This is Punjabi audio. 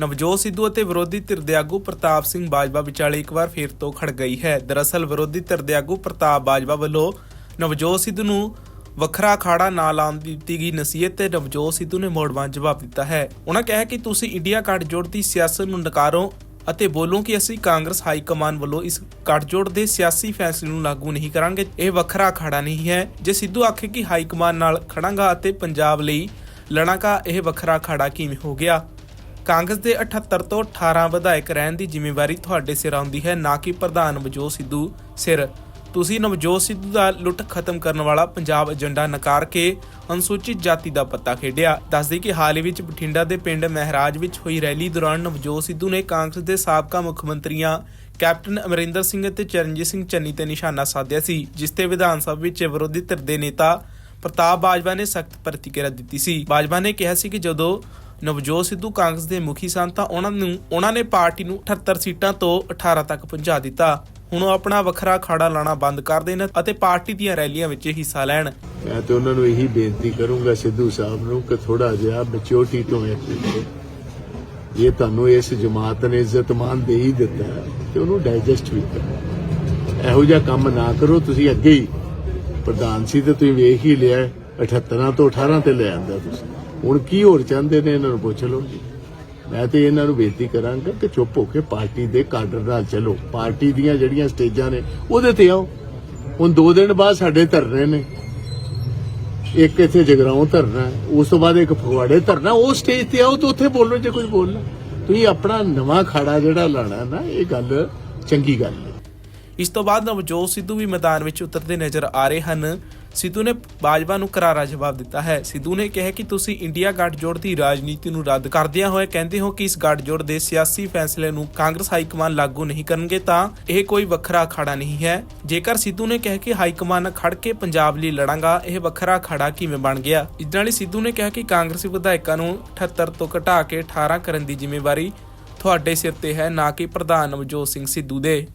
ਨਵਜੋਤ ਸਿੱਧੂ ਅਤੇ ਵਿਰੋਧੀ ਧਿਰ ਦੇ ਆਗੂ ਪ੍ਰਤਾਪ ਸਿੰਘ ਬਾਜਵਾ ਵਿਚਾਲੇ ਇੱਕ ਵਾਰ ਫੇਰ ਤੋਂ ਖੜ ਗਈ ਹੈ। ਦਰਅਸਲ ਵਿਰੋਧੀ ਧਿਰ ਦੇ ਆਗੂ ਪ੍ਰਤਾਪ ਬਾਜਵਾ ਵੱਲੋਂ ਨਵਜੋਤ ਸਿੱਧੂ ਨੂੰ ਵੱਖਰਾ ਅਖਾੜਾ ਨਾ ਲਾਉਣ ਦੀ ਦਿੱਤੀ ਗਈ ਨਸੀਹਤ ਤੇ ਨਵਜੋਤ ਸਿੱਧੂ ਨੇ ਮੋੜਵਾਂ ਜਵਾਬ ਦਿੱਤਾ ਹੈ। ਉਹਨਾਂ ਕਿਹਾ ਕਿ ਤੁਸੀਂ ਇੰਡੀਆ ਗੱਠਜੋੜ ਦੀ ਸਿਆਸਤ ਨੂੰ ਨਕਾਰੋ ਅਤੇ ਬੋਲੋ ਕਿ ਅਸੀਂ ਕਾਂਗਰਸ ਹਾਈ ਕਮਾਨ ਵੱਲੋਂ ਇਸ ਗੱਠਜੋੜ ਦੇ ਸਿਆਸੀ ਫੈਸਲੇ ਨੂੰ ਲਾਗੂ ਨਹੀਂ ਕਰਾਂਗੇ। ਇਹ ਵੱਖਰਾ ਅਖਾੜਾ ਨਹੀਂ ਹੈ। ਜੇ ਸਿੱਧੂ ਆਖੇ ਕਿ ਹਾਈ ਕਮਾਨ ਨਾਲ ਖੜਾਂਗਾ ਅਤੇ ਪੰਜਾਬ ਲਈ ਲੜਾਂਗਾ, ਇਹ ਵੱਖਰਾ ਅਖਾੜਾ ਕਿਵੇਂ ਹੋ ਗਿਆ? ਕਾਂਗਰਸ ਦੇ 78 ਤੋਂ 18 ਵਿਧਾਇਕ ਰਹਿਣ ਦੀ ਜ਼ਿੰਮੇਵਾਰੀ ਤੁਹਾਡੇ ਸਿਰ ਆਉਂਦੀ ਹੈ, ਨਾ ਕਿ ਪ੍ਰਧਾਨ ਨਵਜੋਤ ਸਿੱਧੂ ਸਿਰ। ਤੁਸੀਂ ਨਵਜੋਤ ਸਿੱਧੂ ਦਾ ਲੁੱਟ ਖਤਮ ਕਰਨ ਵਾਲਾ ਪੰਜਾਬ ਏਜੰਡਾ ਨਕਾਰ ਕੇ ਅਨੁਸੂਚਿਤ ਜਾਤੀ ਦਾ ਪੱਤਾ ਖੇਡਿਆ। ਦੱਸਦੇ ਕਿ ਹਾਲ ਹੀ ਵਿੱਚ ਬਠਿੰਡਾ ਦੇ ਪਿੰਡ ਮਹਿਰਾਜ ਵਿੱਚ ਹੋਈ ਰੈਲੀ ਦੌਰਾਨ ਨਵਜੋਤ ਸਿੱਧੂ ਨੇ ਕਾਂਗਰਸ ਦੇ ਸਾਬਕਾ ਮੁੱਖ ਮੰਤਰੀਆਂ ਕੈਪਟਨ ਅਮਰਿੰਦਰ ਸਿੰਘ ਅਤੇ ਚਰਨਜੀਤ ਸਿੰਘ ਚੰਨੀ ਤੇ ਨਿਸ਼ਾਨਾ ਸਾਧਿਆ ਸੀ, ਜਿਸ ਤੇ ਵਿਧਾਨ ਸਭਾ ਵਿੱਚ ਵਿਰੋਧੀ ਧਿਰ ਦੇ ਨੇਤਾ ਪ੍ਰਤਾਪ ਬਾਜਵਾ ਨੇ ਸਖਤ ਪ੍ਰਤੀਕਿਰਿਆ ਦਿੱਤੀ ਸੀ। ਬਾਜਵਾ ਨੇ ਕਿਹਾ ਸੀ ਕਿ ਜਦੋਂ ਨਵਜੋਤ ਸਿੱਧੂ ਕਾਂਗਰਸ ਦੇ ਮੁਖੀ ਸਨ ਤਾਂ ਉਹਨਾਂ ਨੂੰ, ਉਹਨਾਂ ਨੇ ਪਾਰਟੀ ਨੂੰ 78 ਸੀਟਾਂ ਤੋਂ 18 ਤੱਕ ਪਹੁੰਚਾ ਦਿੱਤਾ। ਹੁਣ ਉਹ ਆਪਣਾ ਵੱਖਰਾ ਖਾੜਾ ਲਾਣਾ ਬੰਦ ਕਰ ਦੇਣ ਅਤੇ ਪਾਰਟੀ ਦੀਆਂ ਰੈਲੀਆਂ ਵਿੱਚ ਹਿੱਸਾ ਲੈਣ। ਮੈਂ ਤੇ ਉਹਨਾਂ ਨੂੰ ਇਹੀ ਬੇਨਤੀ ਕਰੂੰਗਾ ਸਿੱਧੂ ਸਾਹਿਬ ਨੂੰ ਕਿ ਥੋੜਾ ਜਿਹਾ ਮੈਚਿਓਰਟੀ ਤੋਂ ਵੇਖੋ ਇਹ ਤੁਹਾਨੂੰ ਇਸ ਜਮਾਤ ਨੇ ਇੱਜ਼ਤ ਮਾਨ ਦੇ ਹੀ ਦਿੱਤਾ ਤੇ ਉਹਨੂੰ ਡਾਈਜੈਸਟ ਵੀ ਕਰੋ। ਇਹੋ ਜਿਹਾ ਕੰਮ ਨਾ ਕਰੋ, ਤੁਸੀਂ ਅੱਗੇ ਹੀ। ਪ੍ਰਧਾਨ ਸੀ ਤੇ ਤੁਸੀਂ ਵੇਖ ਹੀ ਲਿਆ 78 ਤੋਂ 18 ਤੇ ਲੈ ਆਂਦਾ ਤੁਸੀਂ। ਹੁਣ ਕੀ ਹੋਰ ਚਾਹੁੰਦੇ ਨੇ ਇਹਨਾਂ ਨੂੰ ਪੁੱਛ ਲਓ ਜੀ। ਮੈਂ ਤੇ ਇਹਨਾਂ ਨੂੰ ਬੇਨਤੀ ਕਰਾਂਗਾ ਕਿ ਚੁੱਪ ਹੋ ਕੇ ਪਾਰਟੀ ਦੇ ਕਾਡਰ ਨਾਲ ਚੱਲੋ। ਪਾਰਟੀ ਦੀਆਂ ਜਿਹੜੀਆਂ ਸਟੇਜਾਂ ਨੇ, ਉਹਦੇ ਤੇ ਆਓ। ਹੁਣ 2 ਦਿਨ ਬਾਅਦ ਸਾਡੇ ਧਰਨੇ ਨੇ। ਇੱਕ ਇੱਥੇ ਜਗਰਾਉਂ ਧਰਨਾ ਉਸ ਤੋਂ ਬਾਅਦ ਇੱਕ ਫਗਵਾੜੇ ਧਰਨਾ ਉਹ ਸਟੇਜ ਤੇ ਆਓ ਤੇ ਉੱਥੇ ਬੋਲੋ ਜੇ ਕੁਝ ਬੋਲਣਾ ਤੁਸੀਂ ਆਪਣਾ ਨਵਾਂ ਖਾੜਾ ਜਿਹੜਾ ਲਾਣਾ ਨਾ, ਇਹ ਗੱਲ ਚੰਗੀ ਗੱਲ ਹੈ। ਇਸ ਤੋਂ ਬਾਅਦ ਨਵਜੋਤ ਸਿੱਧੂ ਵੀ ਮੈਦਾਨ ਵਿੱਚ ਉਤਰਦੇ ਨਜ਼ਰ ਆ ਰਹੇ ਹਨ। ਸਿੱਧੂ ਨੇ ਬਾਜਵਾ ਨੂੰ ਕਰਾਰਾ ਜਵਾਬ ਦਿੱਤਾ ਹੈ। ਸਿੱਧੂ ਨੇ ਕਿਹਾ ਕਿ ਤੁਸੀਂ ਇੰਡੀਆ ਗੱਠਜੋੜ ਦੀ ਰਾਜਨੀਤੀ ਨੂੰ ਰੱਦ ਕਰਦਿਆਂ ਹੋਏ ਕਹਿੰਦੇ ਹੋ ਕਿ ਇਸ ਗੱਠਜੋੜ ਦੇ ਸਿਆਸੀ ਫੈਸਲੇ ਨੂੰ ਕਾਂਗਰਸ ਹਾਈ ਕਮਾਨ ਲਾਗੂ ਨਹੀਂ ਕਰਨਗੇ ਤਾਂ ਇਹ ਕੋਈ ਵੱਖਰਾ ਅਖਾੜਾ ਨਹੀਂ ਹੈ। ਜੇਕਰ ਸਿੱਧੂ ਨੇ ਕਿਹਾ ਕਿ ਹਾਈ ਕਮਾਨ ਖੜ ਕੇ ਪੰਜਾਬ ਲਈ ਲੜਾਂਗਾ, ਇਹ ਵੱਖਰਾ ਅਖਾੜਾ ਕਿਵੇਂ ਬਣ ਗਿਆ? ਇਸ ਨਾਲ ਹੀ ਸਿੱਧੂ ਨੇ ਕਿਹਾ ਕਿ ਕਾਂਗਰਸੀ ਵਿਧਾਇਕਾਂ ਨੂੰ 78 ਤੋਂ ਘਟਾ ਕੇ 18 ਕਰਨ ਦੀ ਜ਼ਿੰਮੇਵਾਰੀ ਤੁਹਾਡੇ ਸਿਰ ਤੇ ਹੈ, ਨਾ ਕਿ ਪ੍ਰਧਾਨ ਨਵਜੋਤ ਸਿੰਘ ਸਿੱਧੂ ਦੇ।